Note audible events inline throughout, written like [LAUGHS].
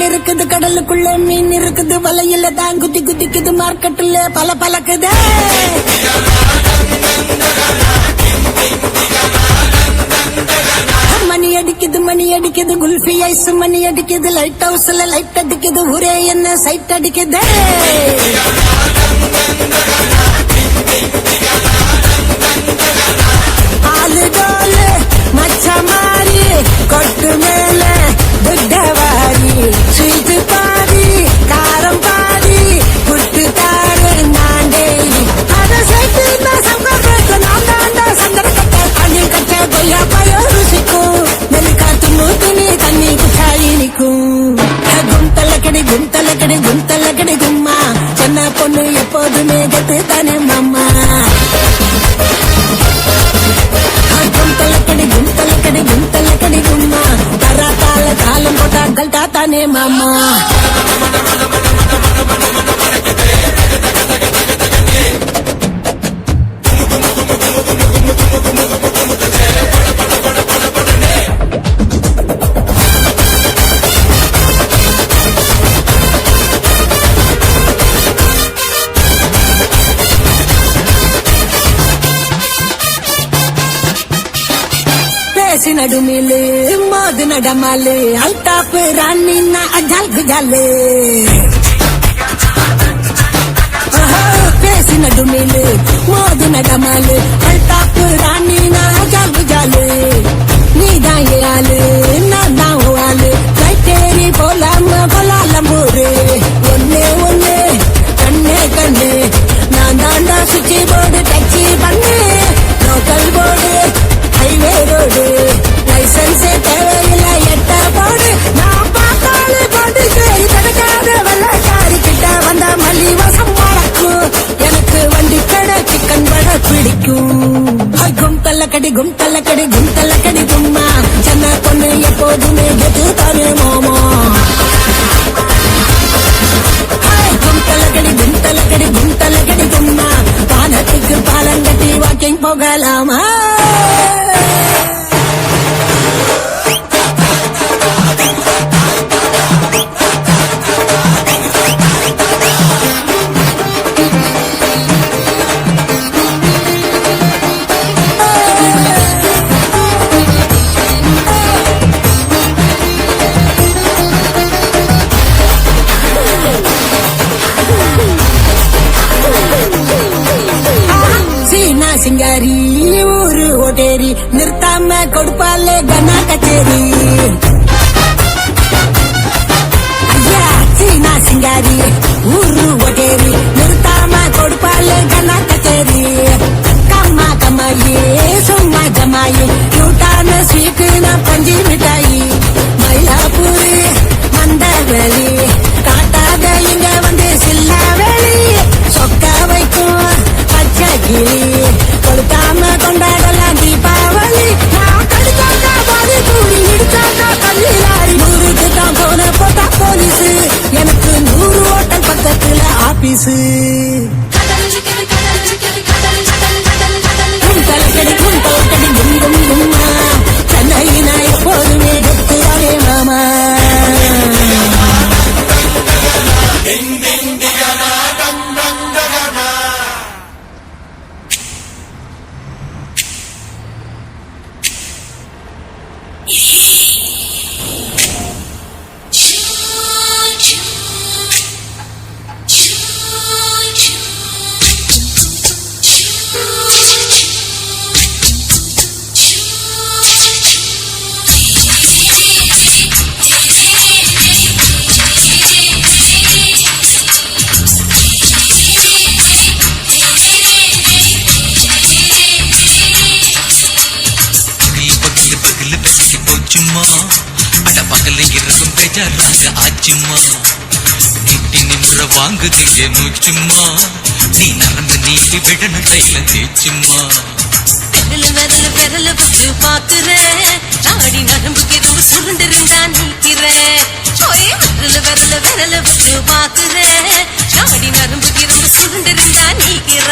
கடல் இருக்குது கடலுக்குள்ள மீன் இருக்குது வலையில தான் குதி குதிக்குது மார்க்கெட்டுல பல பழக்குதே. மணி அடிக்குது மணி அடிக்குது குல்ஃபி ஐஸ் மணி அடிக்குது லைட் ஹவுஸ்ல லைட் அடிக்குது ஒரே என்ன சைட் அடிக்குது. காசி நடுமிலே மோது நடமாலே அல்தாப்பு ராணின்னா அஜால் குஜாலே பேசி நடுமிலே மோது நடமாலே அல்தாப்பு ராணின்னா அஜால் அம்மா கிட்டி நின்ற வாங்குதே மூச்சும்மா நீ நடந்து நீதி விடண கையில தேச்சும்மா. விரல் விரல் விரல வச்சு பாக்குற நாடி நரம்புக்கு ரொம்ப சுருண்டிருந்தா நிக்கிற விரல் விரல விரல வச்சு பாக்குற நாடி நரம்புக்கு ரொம்ப சுருண்டிருந்தா நிக்கிற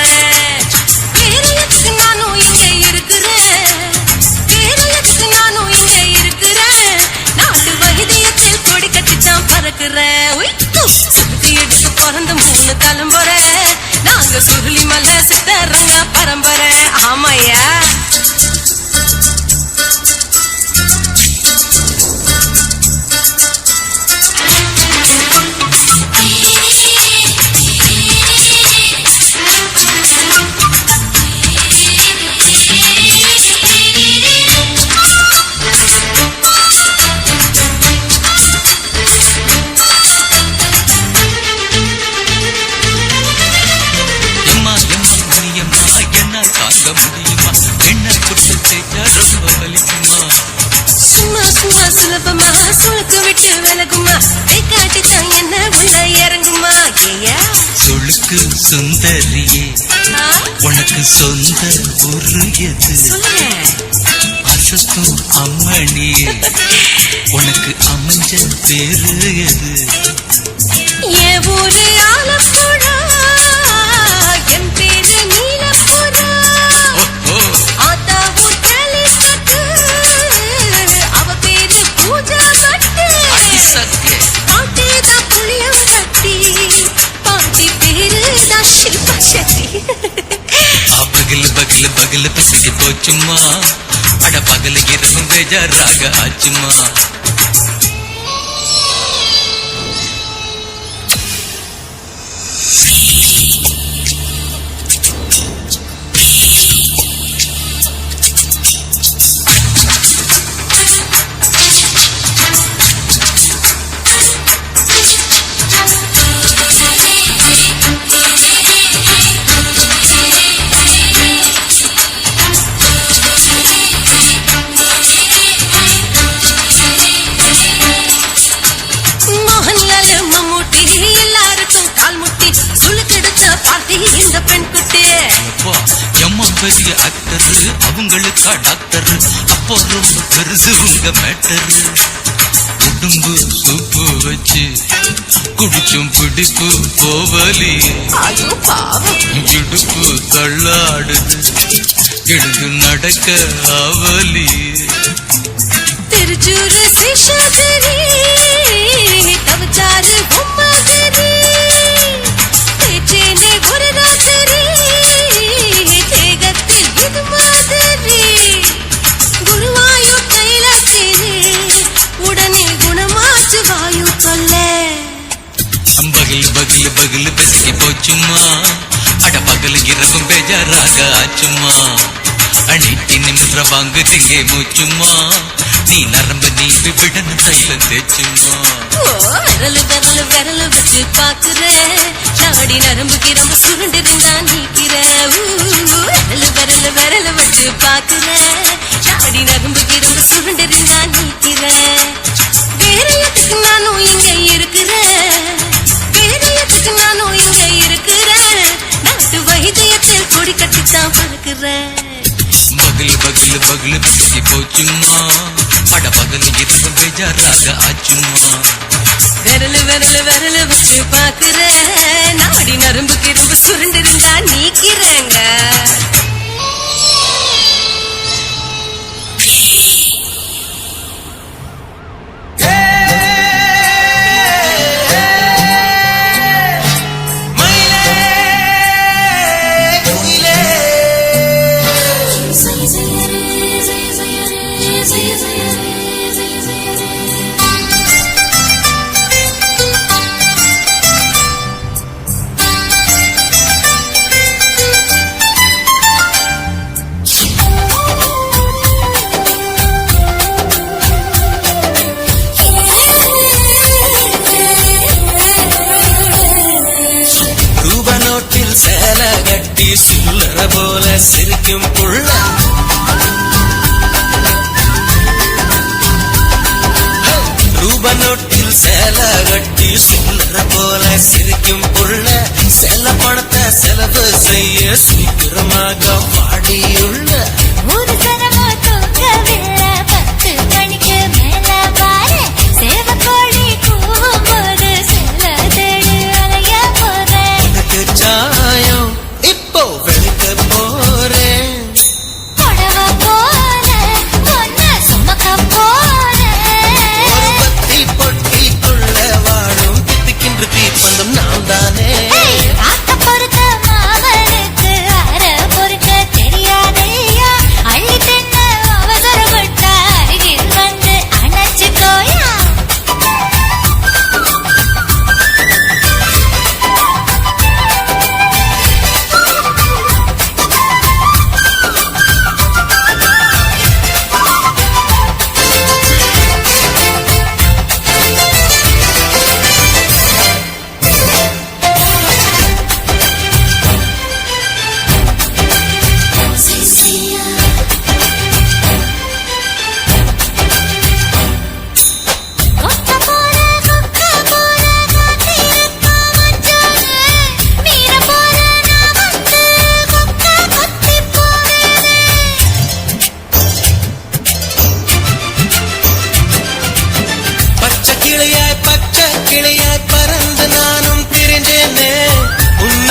சுந்தரியே உனக்கு சொந்த ஒரு எது அசத்தும் அம்மணியே [LAUGHS] உனக்கு அமைஞ்ச பேரு எது? ஆச்சுமா அட பகல் இரவும் பேஜாராக ஆச்சுமா டாக்டர் அப்போ ரொம்ப பெருசு உங்க மேட்டர். உடம்பு சூப்பு வச்சு குடிச்சும் பிடிப்பு போவலி. இடுப்பு தள்ளாடுது எழுந்து நடக்க ஆவலி. தெரிஞ்சு ரசிஷது ராக ஆச்சுமா அணைக்கு நின்ற வாங்குதியே மூச்சுமா நீ நரம்பு நீவி விடன தைலம் தேச்சுமா விரலு விரலு விரலு வச்சு பாக்குற நாடி நரம்பு கிரம்பு சுருண்டிருந்தா நீக்கிற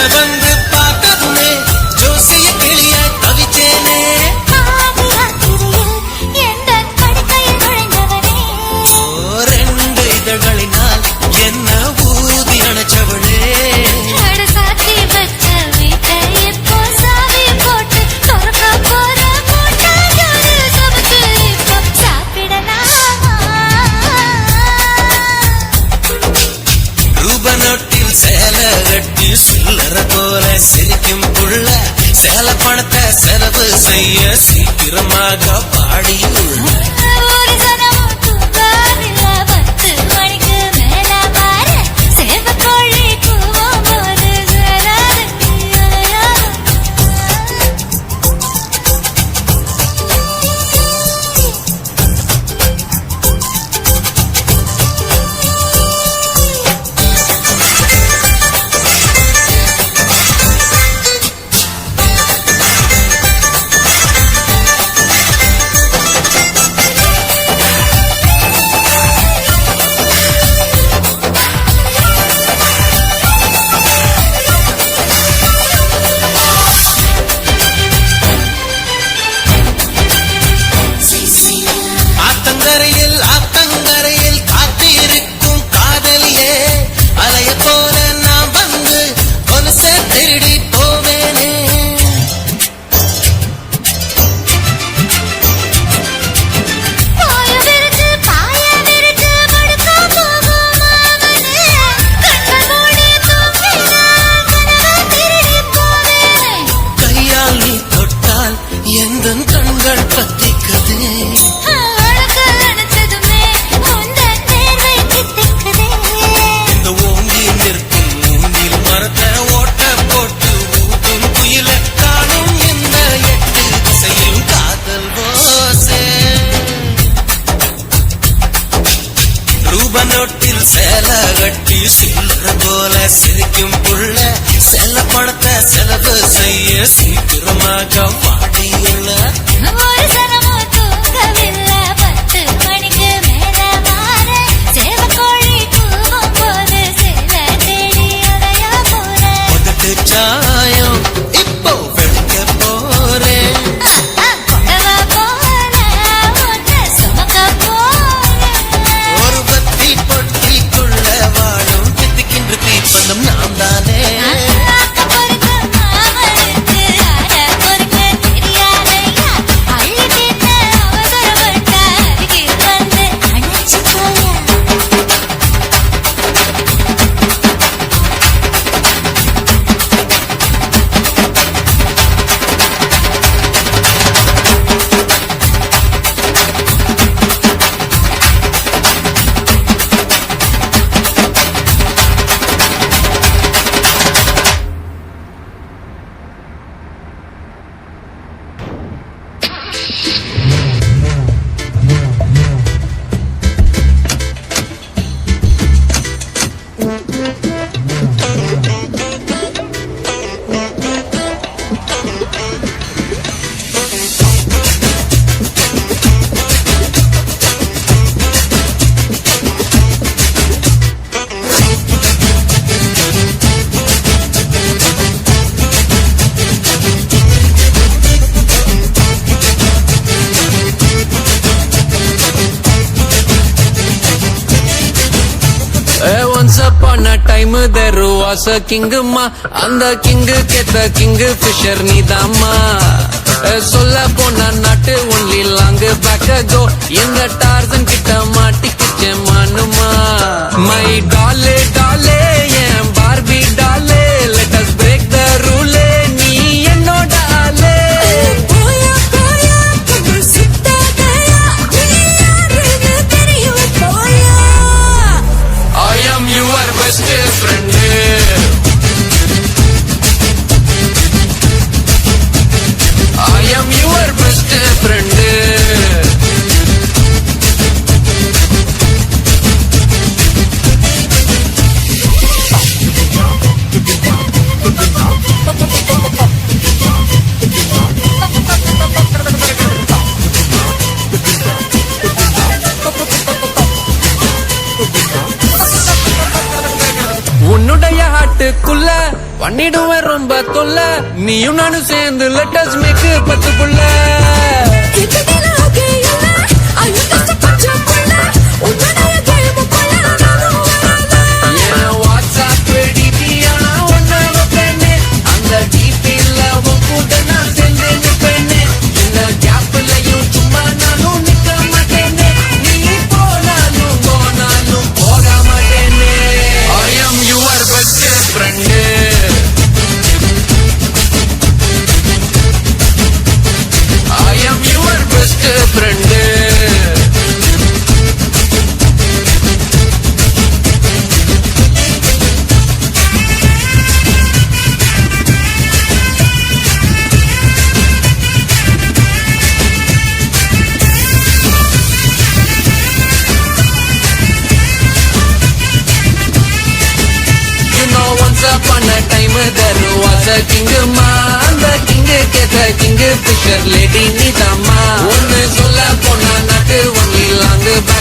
heaven. பல பணத்தை செலவு செய்ய சீக்கிரமாக பாடி பாச கிங்குமா அந்த கிங்கு கேத்த கிங்கு பிஷர் நீதாம்மா சொல்ல போன நாட்டு ஒன்லி லாங்கு பேக்க கோ எங்க டார்சன் கிட்ட மாட்டிக்கிச்சே மானுமா மை டாலே டாலே என் பார்பி டாலே பண்ணிடுவேன் ரொம்ப தொல்ல. நீயும் நானும் சேர்ந்து லெட்டர்ஸ் மேக்கு பத்து புள்ள. கிட்டத்தட்ட okay புள்ள?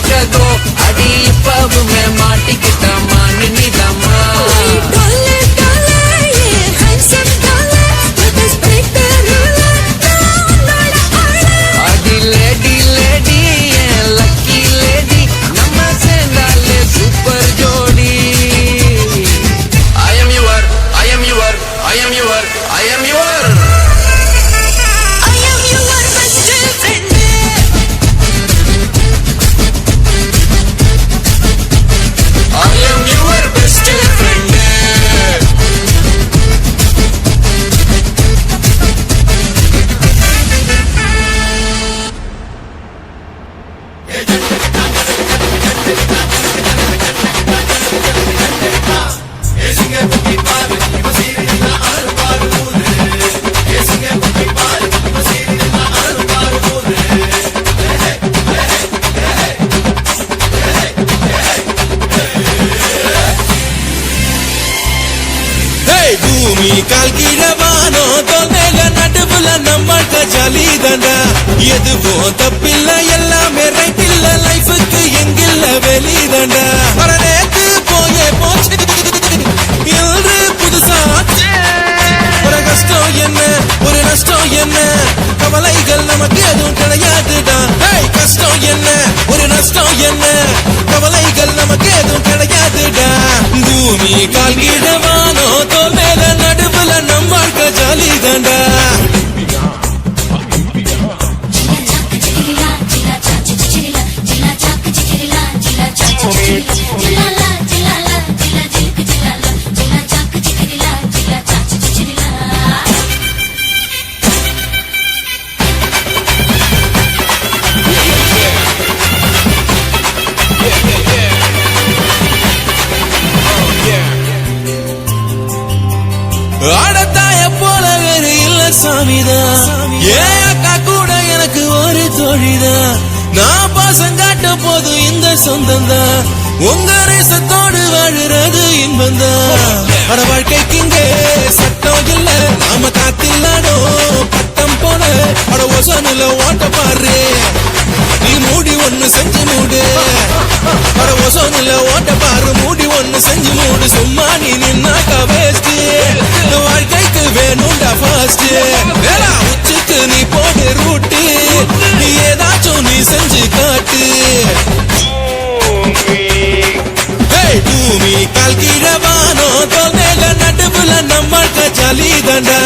லாங் அடி இப்பவுமே மாட்டிக்கிட்டம்மா எதுவும் தப்பில்ல எல்லாமே ரைட் இல்ல. லைஃபுக்கு எங்கில்ல வெளிதண்டா. வர நேத்து போயே போச்சு. இன்று புதுசா. ஒரு கஷ்டம் என்ன? ஒரு நஷ்டம் என்ன? கவலைகள் நமக்கு எதுவும் கிடையாதுடா. கஷ்டம் என்ன? ஒரு நஷ்டம் என்ன? கவலைகள் நமக்கு எதுவும் கிடையாதுடா. பூமி கால் கீழவானோ தோல் மேல நடுவுல நம் வாழ்க்கை ஜாலி ஆடத்தாய போல வேறு இல்ல சாமிதான் ஏன் அக்கா கூட எனக்கு ஒரு தோழிதான் நான் பாசம் காட்ட போது இந்த சொந்தம் தான் உங்க ரேசத்தோடு வாழுறது இன்பம் தான் வாழ்க்கைக்கு இங்கே சட்டம் இல்ல நாம காத்தில்லாடோ போல அட ஒசனுல ஓட்ட பாரு. நீ மூடி ஒண்ணு செஞ்சு மூடு. அட ஒசோனில் ஓட்ட பாரு. மூடி ஒண்ணு செஞ்சு மூடு. சும்மா நீ நின்னாக்கா வேஸ்ட் இந்த வாழ்க்கைக்கு வேணும்டா ஃபர்ஸ்ட் வேலா உச்சுக்கு நீ போடு ரூட்டு நீ ஏதாச்சும் நீ செஞ்சு காட்டு. பூமி கால் கீழவானோ தோல் மேல நடுவுல நம்மள்கிட்ட ஜாலி தாண்டா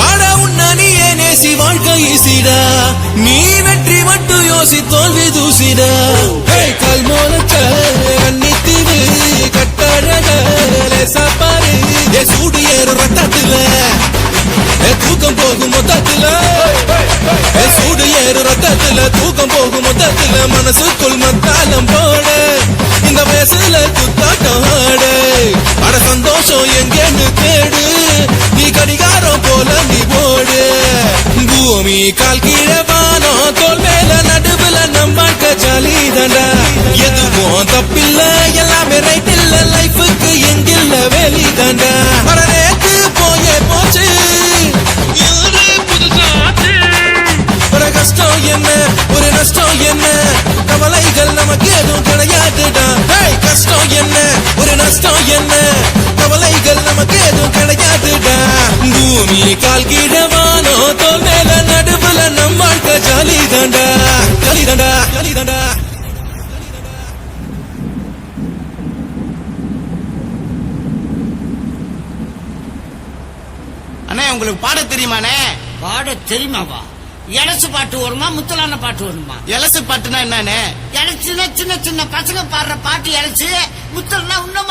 ஆட உன்ன நீ நேசி வாழ்க்கை ஈசிடா நீ வெற்றி மட்டும் யோசி தோல்வி தூசிடா கல் மோலச்ச கண்ணித்தீவு கட்டழக லேசா பாரு ஏ சூடு ஏறு ரத்தத்துல தூக்கம் போகும் மொத்தத்துல. சூடு ஏறு ரத்தத்துல தூக்கம் போகும் மொத்தத்துல. மனசுக்குள் மத்தாலம் போட இந்த வயசுல குத்தாட்டாடு ஆடு. அட சந்தோஷம் எங்கேன்னு தேடு நீ கடிகாரம் போல நீ போடு பூமி கால் கீழே வானம் தோல் மேல நடுவுல நம்ம ஜாலி தண்ட. எதுவும் தப்பில்ல எல்லாமே ரைட் இல்ல. லைஃபுக்கு எங்கில்ல வெளி தண்ட. அட நேத்து தாண்டா ஜாலி தாண்டா ஜாலி தாண்டா அண்ணே உங்களுக்கு பாட தெரியுமாண்ணே? பாட தெரியுமாவா? எலசு பாட்டு வருமா முத்தலான பாட்டு வருமா? எலசு பாட்டுனா என்னண்ணே? எலச்சுனா சின்ன சின்ன பசங்க பாடுற பாட்டு எலச்சு முத்தல்னா இன்னும்